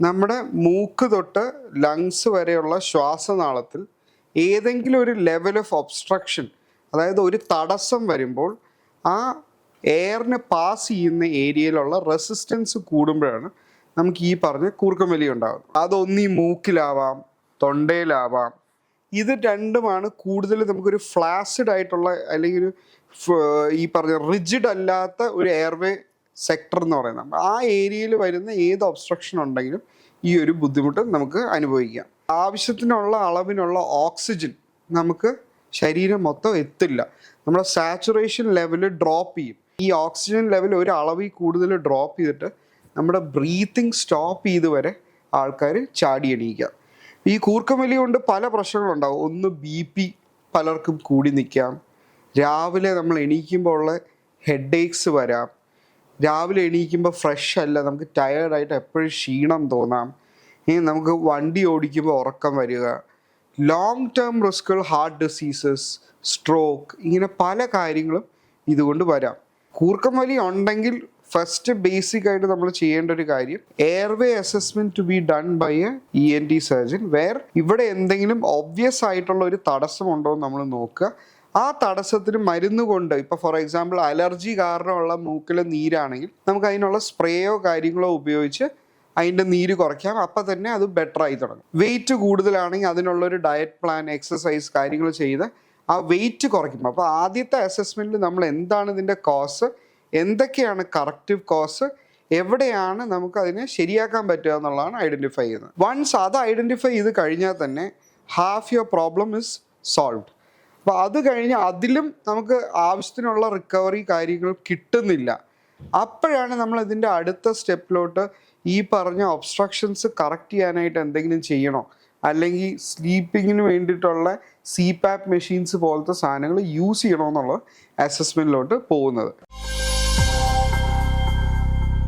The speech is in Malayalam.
നമ്മുടെ മൂക്ക് തൊട്ട് ലങ്സ് വരെയുള്ള ശ്വാസനാളത്തിൽ ഏതെങ്കിലും ഒരു ലെവൽ ഓഫ് ഒബ്സ്ട്രക്ഷൻ അതായത് ഒരു തടസ്സം വരുമ്പോൾ ആ എയറിന് പാസ് ചെയ്യുന്ന ഏരിയയിലുള്ള റെസിസ്റ്റൻസ് കൂടുമ്പോഴാണ് നമുക്ക് ഈ പറഞ്ഞ കൂർക്കമ്പലി ഉണ്ടാകുന്നത് അതൊന്നീ മൂക്കിലാവാം തൊണ്ടയിലാവാം. ഇത് രണ്ടുമാണ് കൂടുതൽ നമുക്കൊരു ഫ്ലാസിഡ് ആയിട്ടുള്ള അല്ലെങ്കിൽ ഒരു ഈ പറഞ്ഞ റിജിഡ് അല്ലാത്ത ഒരു എയർവേ സെക്ടർ എന്ന് പറയുന്നത്. ആ ഏരിയയിൽ വരുന്ന ഏത് ഒബ്സ്ട്രക്ഷൻ ഉണ്ടെങ്കിലും ഈ ഒരു ബുദ്ധിമുട്ട് നമുക്ക് അനുഭവിക്കാം. ആവശ്യത്തിനുള്ള അളവിനുള്ള ഓക്സിജൻ നമുക്ക് ശരീരം മൊത്തം എത്തില്ല. നമ്മുടെ സാച്ചുറേഷൻ ലെവൽ ഡ്രോപ്പ് ചെയ്യും. ഈ ഓക്സിജൻ ലെവൽ ഒരു അളവിൽ കൂടുതൽ ഡ്രോപ്പ് ചെയ്തിട്ട് നമ്മുടെ ബ്രീത്തിങ് സ്റ്റോപ്പ് ചെയ്ത് വരെ ആൾക്കാർ ചാടി എണീക്കാം ഈ കൂർക്കമലി കൊണ്ട് പല പ്രശ്നങ്ങളുണ്ടാവും. ഒന്ന് ബി പി പലർക്കും കൂടി നിൽക്കാം. രാവിലെ നമ്മൾ എണീക്കുമ്പോൾ ഉള്ള ഹെഡ് ഏക്സ് വരാം. രാവിലെ എണീക്കുമ്പോൾ ഫ്രഷ് അല്ല. നമുക്ക് ടയേർഡായിട്ട് എപ്പോഴും ക്ഷീണം തോന്നാം. ഇനി നമുക്ക് വണ്ടി ഓടിക്കുമ്പോൾ ഉറക്കം വരിക. ലോങ് ടേം റിസ്കുകൾ ഹാർട്ട് ഡിസീസസ് സ്ട്രോക്ക് ഇങ്ങനെ പല കാര്യങ്ങളും ഇതുകൊണ്ട് വരാം. കൂർക്കം വലി ഉണ്ടെങ്കിൽ ഫസ്റ്റ് ബേസിക് ആയിട്ട് നമ്മൾ ചെയ്യേണ്ട ഒരു കാര്യം airway assessment to be done by a E N T surgeon where ഇവിടെ എന്തെങ്കിലും ഒബ്വിയസ് ആയിട്ടുള്ള ഒരു തടസ്സമുണ്ടോ എന്ന് നമ്മൾ നോക്കുക. ആ തടസ്സത്തിന് മരുന്ന് കൊണ്ട് ഇപ്പൊ ഫോർ എക്സാമ്പിൾ അലർജി കാരണമുള്ള മൂക്കിലെ നീരാണെങ്കിൽ നമുക്ക് അതിനുള്ള സ്പ്രേയോ കാര്യങ്ങളോ ഉപയോഗിച്ച് അതിന്റെ നീര് കുറയ്ക്കാം. അപ്പോൾ തന്നെ അത് ബെറ്റർ ആയി തുടങ്ങും. വെയിറ്റ് കൂടുതലാണെങ്കിൽ അതിനുള്ളൊരു ഡയറ്റ് പ്ലാൻ എക്സസൈസ് കാര്യങ്ങൾ ചെയ്ത് ആ വെയിറ്റ് കുറയ്ക്കും. അപ്പോൾ ആദ്യത്തെ അസസ്മെന്റിൽ നമ്മൾ എന്താണ് ഇതിന്റെ കോസ് എന്തൊക്കെയാണ് കറക്റ്റീവ് കോസ് എവിടെയാണ് നമുക്ക് അതിനെ ശരിയാക്കാൻ പറ്റുക എന്നുള്ളതാണ് ഐഡന്റിഫൈ ചെയ്യുന്നത്. വൺസ് അത് ഐഡന്റിഫൈ ചെയ്ത് കഴിഞ്ഞാൽ തന്നെ half your problem is solved അപ്പോൾ അത് കഴിഞ്ഞ് അതിലും നമുക്ക് ആവശ്യത്തിനുള്ള റിക്കവറി കാര്യങ്ങൾ കിട്ടുന്നില്ല. അപ്പോഴാണ് നമ്മൾ ഇതിന്റെ അടുത്ത സ്റ്റെപ്പിലോട്ട് ഈ പറഞ്ഞ ഒബ്സ്ട്രക്ഷൻസ് കറക്റ്റ് ചെയ്യാനായിട്ട് എന്തെങ്കിലും ചെയ്യണോ? അല്ലെങ്കിൽ സ്ലീപ്പിങ്ങിന് വേണ്ടിയിട്ടുള്ള സി പാപ്പ് മെഷീൻസ് പോലത്തെ സാധനങ്ങൾ യൂസ് ചെയ്യണോ എന്നുള്ള അസസ്മെന്റിലോട്ട് പോകുന്നത്.